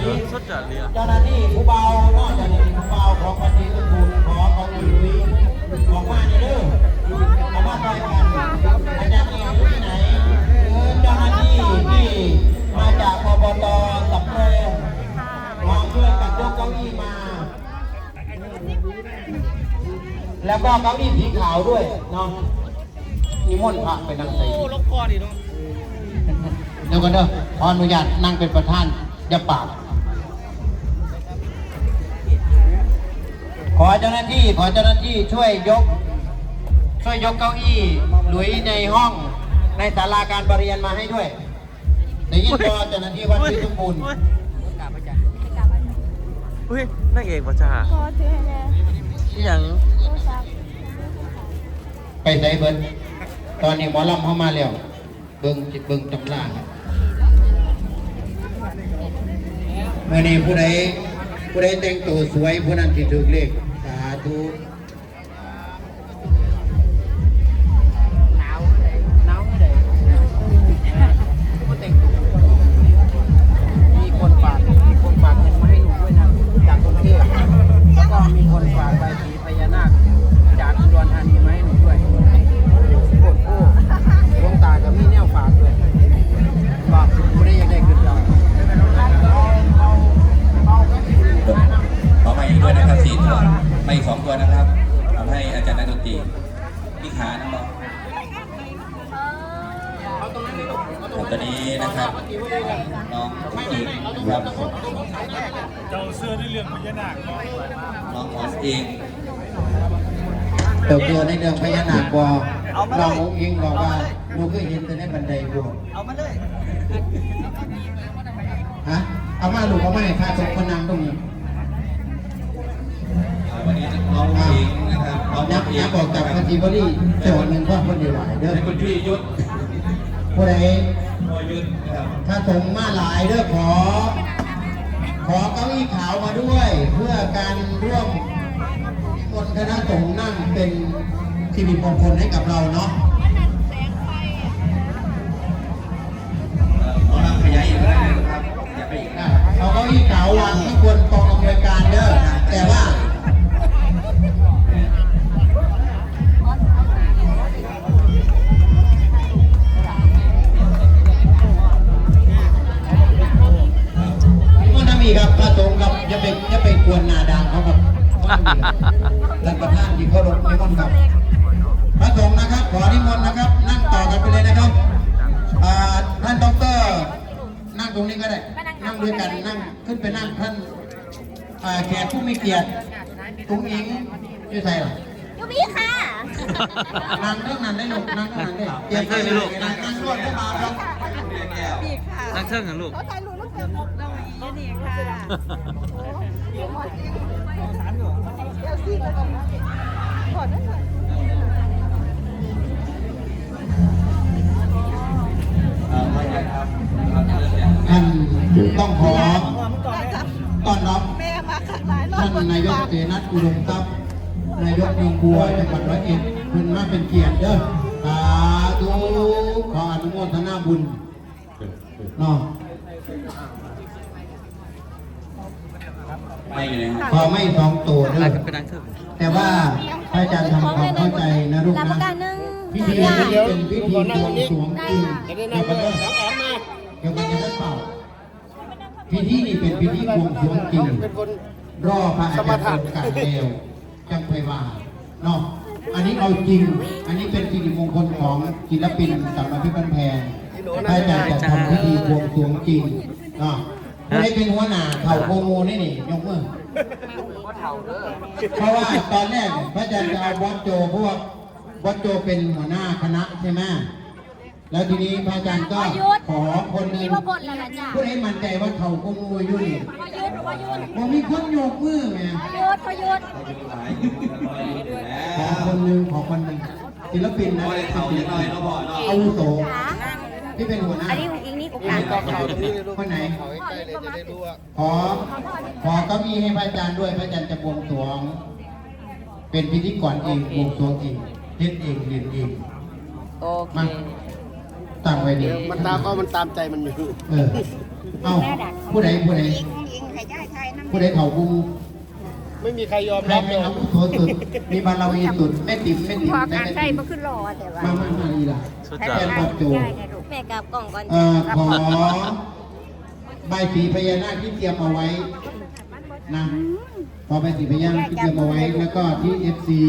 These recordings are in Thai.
หลุยสุดยอดเลยเจ้าหน้าที่ผู้เบานอกจากนี้ผู้เบาของปฏิทุนขอของหลุยบอกว่านี่เด้อเอามาต่อยกันอาจารย์เองอยู่ที่ไหนคือเจ้าหน้าที่ที่มาจากอบตสับเปลงมาช่วยกันยกเก้าอี้มา แล้วก็เก้าอี้สีขาวด้วยเนาะนิมนต์พระไปนั่งใส่โอ้ลบคอดิเนาะเดี๋ยวกันเด้อขออนุญาตนั่งเป็นประธาน อย่าปากขอเจ้าหน้าที่ขอเจ้าหน้าที่ช่วยยก ช่วยยกเก้าอี้หลุยในห้องในศาลาการประเรียนมาให้ด้วยได้ยินตัวเจ้าหน้าที่วัดที่สมบูรณ์อุ้ยอุ้ยนางเอกประชาขอถือให้แน่อหย่างโทรศัพท์ไปใส่เบิร์ดตอนนี้หมอลำเข้ามาแล้ว เบิ้งจิตเบิ้งตำราครับ มื่อนี้ผู้ใดผู้ใดแต่งตัวสวยผู้นั้นที่ถูกเลขสาธุ เจ้าเสื้อได้เรื่องพญานาคเนาะน้องออสเองเติบโตในเรื่องพญานาคบอน้ององค์อิงบอกว่าหนูเคยเห็นแต่ในบันไดบัวเอามาเลยฮะเอามาลูกเอามาให้ข้าสมคนนางตรงนี้วันนี้น้องผู้หญิงนะครับน้องยักผู้หญิยังกออกจากคาทีบอรี่เจ้าเงินพ่อคนเดียวหลายเด้อและคุณพี่ยุทธผู้ใดพอยุทธนะครับถ้าสงมาหลายเด้อขอ ขอเก้าอี้ขาวมาด้วย เพื่อการร่วมมนต์คณะสงฆ์นั่งเป็นสิริมงคลให้กับเราเนาะน้องรำขยายอีกก็ได้นะครับอย่าไปอีกได้เอาเก้าอี้ขาววางข้างบนกองอำนวย ท่านประธานที่เคารพนิมนต์ครับพระสงฆ์นะครับขอนิมนต์นะครับ นั่งต่อกันไปเลยนะครับอ่าท่านดอกเตอรนั่งตรงนี้ก็ได้ นั่งด้วยกันนั่งขึ้นไปนั่งท่านอ่าแขกผู้มีเกียรติตุ้งอิงชื่อใครล่ะยูบี้ค่ะนั่งเรื่องนั้นได้ลูกนั่งเรื่องนั้นได้เกียรติใครลูกนั่งนั่งรวดเข้ามาครับนั่งเครื่องกันลูกเขาถ่ายรูปลูกเต็มหมดเลยยี่นี่ค่ะเดี๋ยวซีกันตรงนั้นถอดได้ไหม ท่านต้องขอต้อนรับท่านนายกเตนัทอุดมทรัพย์นายกยงบัวจังหวัดร้อยเอ็ดคุณมาเป็นเกียรติเด้อสาธุขออนุโมทนาบุญเนาะ ไม่อยู่นะครับขอไม่สองตัวเด้อะไรอกันเป็นนั่งเครื่องแต่ว่าพระอาจารย์ทำความเข้าใจนะลูกรับประกันะนหนึ่งพิธีนี้เป็นพิธีบวงสรวงจริงเดี๋ยวกันเด้อเดี๋ยวกันจะได้เปล่าพิธีนี้เป็นพิธีบวงสรวงจริงเป็นคนรอพระอาจารย์องค์การเดียวจังไปว่าเนาะอันนี้เอาจริง อันนี้เป็นสิริมงคลของศิลปินสำนักพิพันธ์แพงพระอาจารย์จะทำพิธีบวงสรวงจริงเนาะ ไม่ได้เป็นหัวหน้าเผ่าโกโมนี่นี่ยกมือเพราะว่าตอนแรกเนี่ยพระอาจารย์จะเอาบอสโจเพราะว่าบอสโจเป็นหัวหน้าคณะใช่ไหมแล้วทีนี้พระอาจารย์ก็ขอคนหนึ่มีงว่าบทแล้วนะจ๊ะผู้ใดมั่นใจว่าเผ่าโกโมอยู่นี่พยุทธ์พยุทธ์ผมมีคนโยกมือไงพยุทธ์พยุทธ์หลายอยู่แล้วขอคนหนึ่งขอคนหนึ่งศิลปินนะโอ้ยเขาจะน้อยเนาะพ่อเนาะอาวุโสขาที่เป็นหัวหน้าอั นนี้อุ้งอิงนี่โอกาต่อข่าวที่ลูกคนไหน เขาใกล้ๆเลยจะได้รู้ว่าขอขอเก้าอี้ให้พระอาจารย์ด้วยพระอาจารย์จะบวงสรวง เป็นพิธีกรเองบวงสรวงเองเฮ็ดเองเรียนเองโอเคมาตั้งไว้ดีมันตามก็มันตามใจมันอยู่เออเอ้าผู้ใดผู้ใดผู้ใดเขากุมไม่มีใครยอมใครรับไม่เลยเอาโทษสุดมีบารมีสุดแม่ติ๋มแม่ติ๋มพอแม่การติ๋ใช้มบ่ขึ้นรอแต่ว่ามามามาอีล่ะสุดแทยอดนบัตรโจแม่กลับกล่องก่อนเอ่อขอใบสีพญานาคที่เตรียมเอาไว้นะขอใบสีพญานาคที่เตรียมเอาไว้ แล้วก็ที่เอฟซี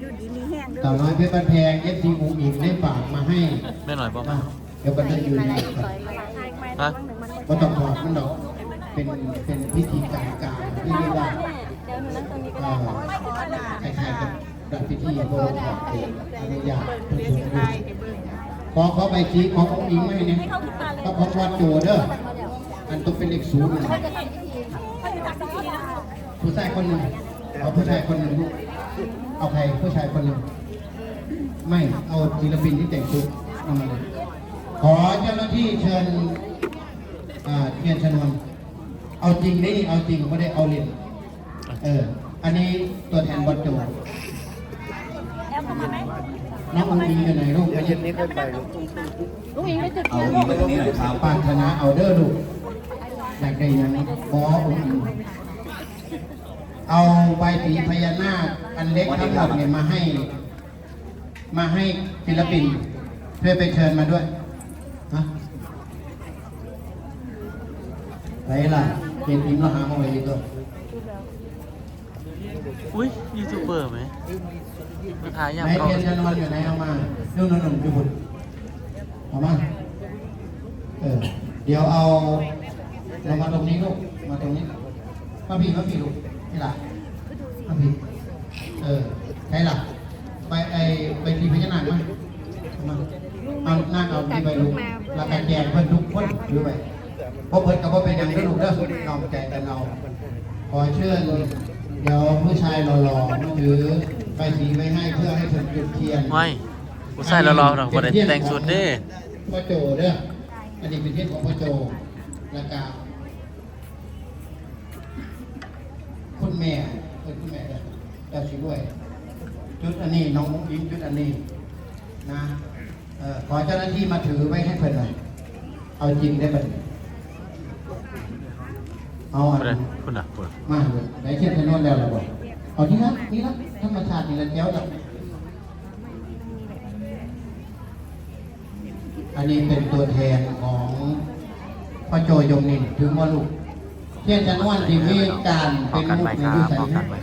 อยู่ดีมีแห้งด้วยต่อน้อยเพชรบ้านแพงเอฟซีอูอีกได้ฝากมาให้แม่หน่อยบอกอะเดี๋ยวกันได้อยู่มานี่ไล่ครับซอยมาไล่ไม่ฮะก็ต้องขอบมันดอกเป็นเป็นพิธีการการที่เรียกว่าเดี๋ยวหนูนั่งตรงนี้ก็เอ่ได้อคล้ายๆกับดับพิธีโบราณขอบเขตอนุญาตทุกคนด้วย ขอขอใบชี้ขององค์อิงไม่เนี่ยก็ของวัดโจเด้ออันต้องเป็นเลขศูนย์นะผู้ชายคนหนึ่งเอาผู้ชายคนหนึ่งลูกเอาใครผู้ชายคนหนึ่งไม่เอาศิลปินที่แต่งชุดเอามาเลยขอเจ้าหน้าที่เชิญอ่าเทียนชนวนเอาจริงได้นี่เอาจริงไม่ได้เอาเล่นเออ อันนี้ตัวแทนวัดโจ น้ององค์อิงอยู่ไหนลูกเย็นนี้ค่อยไปลูกอิงไม่จุดเอาอีกมาตรงนี้หน่อยครับปรารถนาเอาเด้อลูกอยากได้หยังขอองค์อิงเอาใบสีพญานาคอันเล็กทั้งหมดเนี่ยมาให้ มาให้ศิลปิน เพื่อไปเชิญมาด้วยฮะไรล่ะเกียรติมเราหามาไว้ดีกตัว อุ้ยยูทูบเบอร์ไหมมาถ่ายยามไหนเขาเทียนชนวนอยู่ไหนเอามานุ่นนุ่นนุ่นอยู่บุญเอามาเออเดี๋ยวเอาเรามาตรงนี้ลูกมาตรงนี้มาพี่มาพี่ลูกนี่ล่ะมาพี่เออใช่ล่ะไปไอไปทีพญานาคมาเอามาเอานั่งเอาที่ไปลูกแล้วกันแจกเพิ่นทุกคนอยู่ไปเพราะเพิ่นก็บ่เป็นหยังเด้อลูกเด้อนอมใจกันเอาขอเชิญ เดี๋ยวผู้ชายหล่อๆมาถือไปสีไว้ให้เพื่อให้เพิ่นจุดเทียนไม่กูใส่แล้วรอหน่อยบ่ได้แต่งสุดเด้พ่อโจเด้ออันนี้เป็นเทียนของพ่อโจแล้วก็คุณแม่เอ้ยคุณแม่เด้อเจ้าชิด้วยจุดอันนี้น้องมุ้งยิ้มจุดอันนี้นะเออขอเจ้าหน้าที่มาถือไว้ให้เพิ่นหน่อยเอาจริงได้บัดนี้ เอาอับ่ได้นคุณอะคุณมาเลยไหนเทียนชนวนแล้วล่ะบอกเอาที่นั่นนี่นะธรรมชาตินี่ละแก้วละอันนี้เป็นตัวแทนของพ่อโจยมนินถึงว่าลูกเทียนชนวนที่มีการพอเป็นกันมุไหมกในครับวิสัพอย